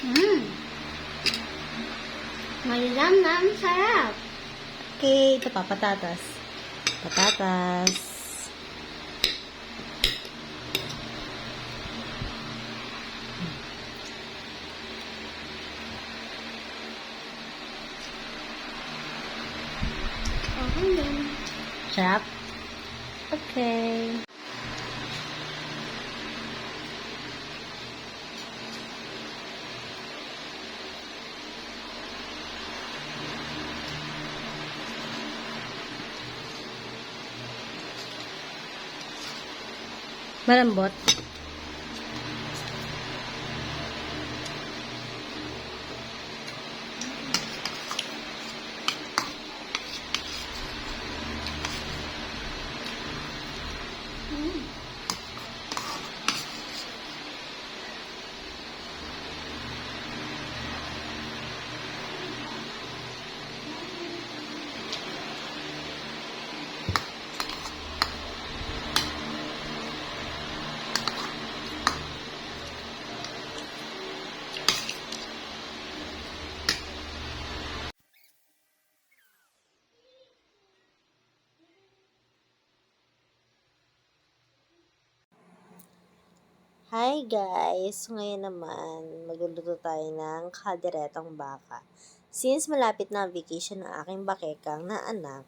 Mmm. Malinam na sarap. Okay, ito pa, patatas. Patatas. Okay. Sarap. Okay. Malambot. Hi guys! Ngayon naman, magluluto tayo ng kalderetang baka. Since malapit na ang vacation ng aking bakekang na anak,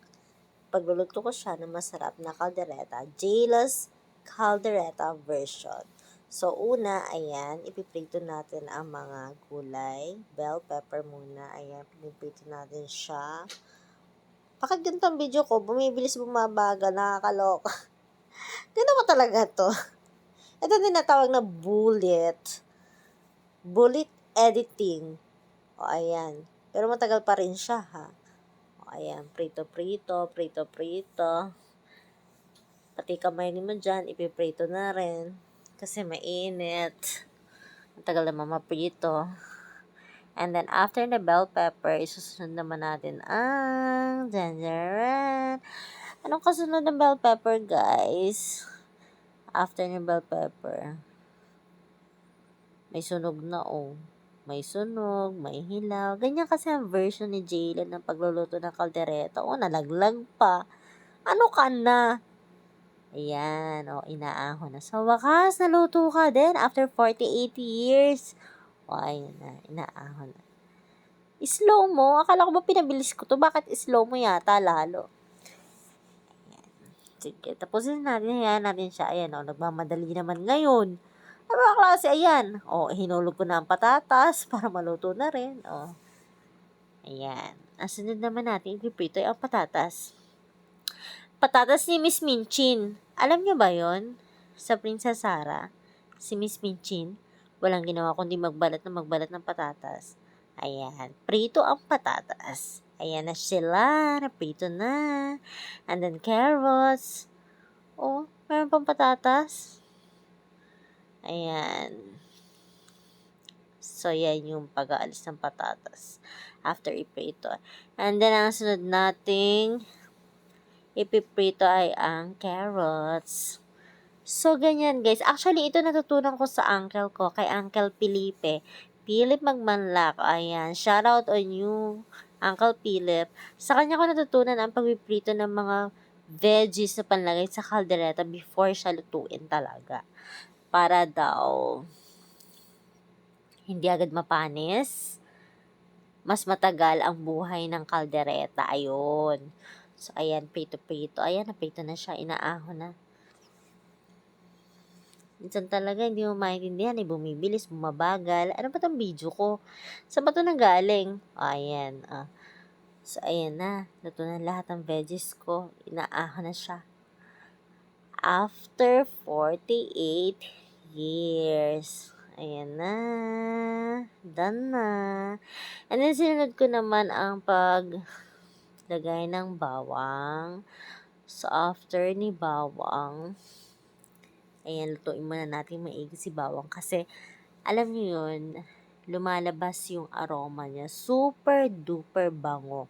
pagluluto ko siya ng masarap na kaldereta, Jayla's Caldereta version. So, una, ayan, ipiprito natin ang mga gulay. Bell pepper muna. Ayan, piniprito natin siya. Bakit video ko? Bumibilis bumabaga, nakakaloka. Ganun ko talaga to. Ito din natawag na bullet. Bullet editing. O, ayan. Pero matagal pa rin siya, ha? O, ayan. Prito-prito, prito-prito. Pati kamay mo dyan, ipiprito na rin. Kasi mainit. Matagal naman maprito. And then, after the bell pepper, isusunod naman natin ang tangerine. Anong kasunod ng bell pepper, guys? After ng bell pepper, may sunog na oh. May sunog, may hilaw. Ganyan kasi ang version ni Jaylen ng pagluluto ng kaldereta. Oh, nalaglag pa. Ano ka na? Ayan, oh, inaahon na. Sa wakas, naluto ka din after 48 years. Oh, ayun na, inaahon na. Slow mo? Akala ko ba pinabilis ko to? Bakit slow mo yata lalo? Sige, tapusin natin. Hayaan natin siya. Ayan, oh, nagmamadali naman ngayon. Ano ba klase? Ayan. O, oh, hinulog ko na ang patatas para maluto na rin. O. Oh. Ayan. Ang naman natin, ipiprito ay ang patatas. Patatas ni Miss Minchin. Alam niyo ba yon Sa Princess Sarah, si Miss Minchin, walang ginawa kundi magbalat na magbalat ng patatas. Ayan. Prito ang patatas. Ayan na sila. Naprito na. And then carrots. Oh, meron pang patatas. Ayan. So, yan yung pag-aalis ng patatas. After iprito. And then, ang sunod nating ipiprito ay ang carrots. So, ganyan guys. Actually, ito natutunan ko sa uncle ko, kay Uncle Felipe. Philip Magmanlak. Ayan. Shout out on you, Uncle Philip. Sa kanya ko natutunan ang pagpiprito ng mga veggies na panlagay sa kaldereta before siya lutuin talaga. Para daw hindi agad mapanis. Mas matagal ang buhay ng kaldereta. Ayun. So, ayan, prito-prito. Ayan, naprito na siya. Inaahon na. Minsan talaga hindi mo maintindihan, eh, bumibilis, bumabagal. Ano ba tong video ko? Sa ba ito nanggaling? Oh, ayan. Ah. So, ayan na. Luto na lahat ng veggies ko. Inaahan na siya. After 48 years. Ayan na. Done na. And then, sinunod ko naman ang paglagay ng bawang. So, after ni bawang, Ayan, lutuin muna natin maigi si bawang kasi alam niyo yun, lumalabas yung aroma niya. Super duper bango.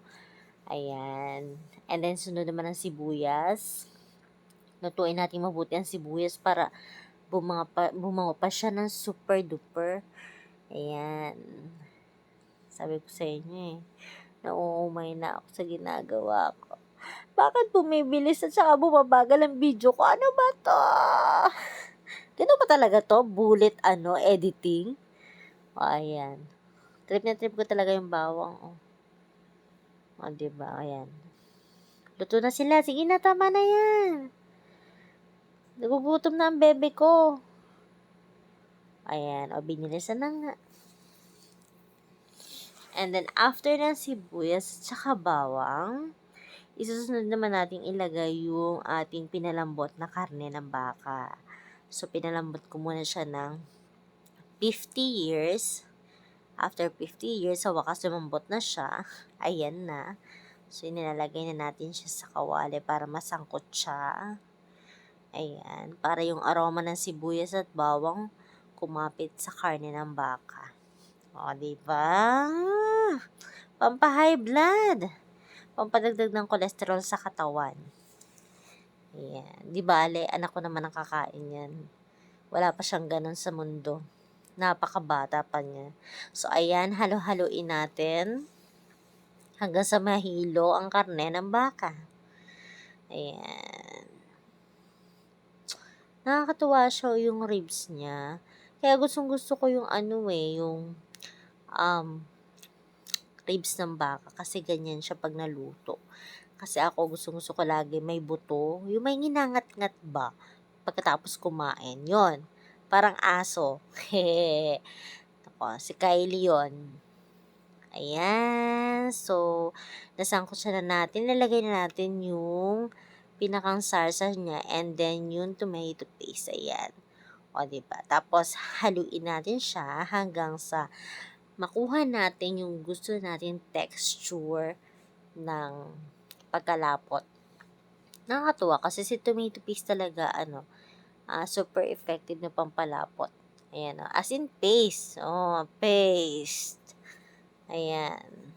Ayan. And then, sunod naman ang sibuyas. Lutuin natin mabuti ang sibuyas para bumanga pa, bumango pa siya ng super duper. Ayan. Sabi ko sa inyo eh, nauumay na ako sa ginagawa ko. Bakit bumibilis at saka bumabagal ang video ko? Ano ba to? Ganun ba talaga to? Bullet ano, editing? O, ayan. Trip na trip ko talaga yung bawang. O, o diba? Ayan. Luto na sila. Sige na, tama na yan. Nagugutom na ang bebe ko. Ayan. O, binilisan na nga. And then, after ng sibuyas at saka bawang, isusunod naman natin ilagay yung ating pinalambot na karne ng baka. So, pinalambot ko muna siya ng 50 years. After 50 years, sa wakas lumambot na siya. Ayan na. So, inilalagay na natin siya sa kawali para masangkot siya. Ayan. Para yung aroma ng sibuyas at bawang kumapit sa karne ng baka. O, diba? Pampahigh blood. Pampadagdag ng kolesterol sa katawan. Ayan. Di bale, anak ko naman ang kakain yan. Wala pa siyang ganun sa mundo. Napakabata pa niya. So, ayan, halo-haloin natin hanggang sa mahilo ang karne ng baka. Ayan. Nakakatuwa siya yung ribs niya. Kaya gustong gusto ko yung ano eh, yung um, ribs ng baka kasi ganyan siya pag naluto. Kasi ako gusto gusto ko lagi may buto, yung may nginangat-ngat ba pagkatapos kumain. Yon Parang aso. Ako, si Kylie yon. Ayan. So, nasangkot siya na natin. Lalagay na natin yung pinakang sarsa niya and then yung tomato paste. Ayan. O, diba? Tapos, haluin natin siya hanggang sa makuha natin yung gusto natin texture ng pagkalapot. Nakakatuwa kasi si tomato paste talaga, ano, ah, super effective na pampalapot. Ayan, oh. as in paste. Oh, paste. Ayan.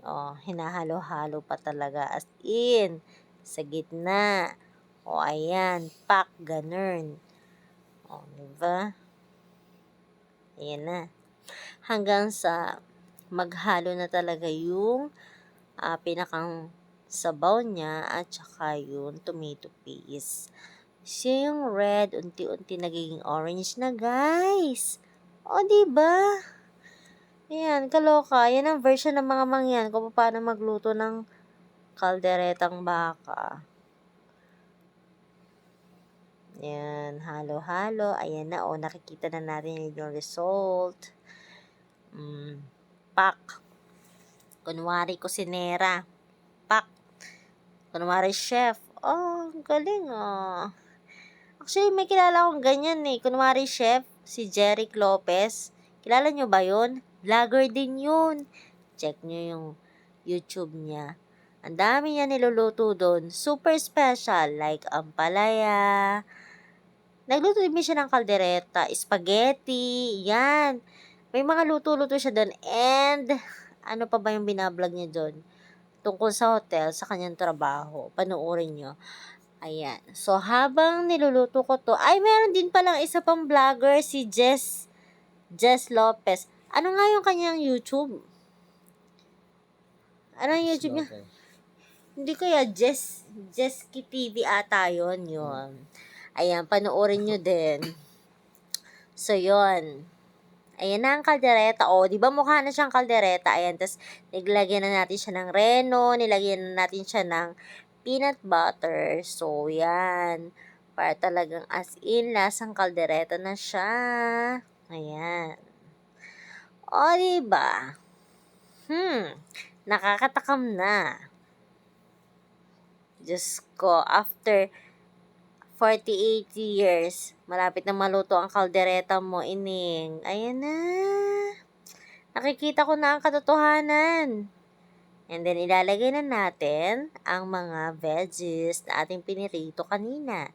Oh, hinahalo-halo pa talaga. As in, sa gitna. Oh, ayan, pack, ganun. O, oh, diba? Ayan na. Hanggang sa maghalo na talaga yung uh, pinakang sabaw niya at saka yung tomato paste. Siya yung red, unti-unti nagiging orange na, guys. O, diba? Ayan, kaloka. Yan ang version ng mga mangyan kung paano magluto ng kalderetang baka. Ayan, halo-halo. Ayan na, o, nakikita na natin yung result. Mm, pak. Kunwari kusinera. Pak. Kunwari chef. Oh, galing, oh. Actually, may kilala akong ganyan eh. Kunwari chef, si Jeric Lopez. Kilala nyo ba yun? Vlogger din yun. Check nyo yung YouTube niya. Ang dami niya niluluto doon. Super special. Like ampalaya. Nagluto din siya ng kaldereta, spaghetti, yan. May mga luto-luto siya doon. And, ano pa ba yung binablog niya doon? Tungkol sa hotel, sa kanyang trabaho. Panoorin nyo. Ayan. So, habang niluluto ko to, ay, meron din palang isa pang vlogger, si Jess, Jess Lopez. Ano nga yung kanyang YouTube? Ano yung YouTube niya? Hindi ko ya, Jess, Jesky TV ata yun, yun. Ayan, panoorin nyo din. So, yun. Ayan na ang kaldereta. O, di ba mukha na siyang kaldereta? Ayan, tapos niglagyan na natin siya ng reno, nilagyan na natin siya ng peanut butter. So, yan. Para talagang as in, lasang kaldereta na siya. Ayan. O, diba? Hmm. Nakakatakam na. Diyos ko, after 48 years, malapit na maluto ang kaldereta mo, ining. Ayan na. Nakikita ko na ang katotohanan. And then, ilalagay na natin ang mga veggies na ating pinirito kanina.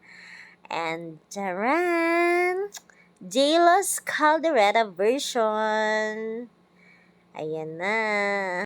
And, taran! Jayla's Caldereta version. Ayan na.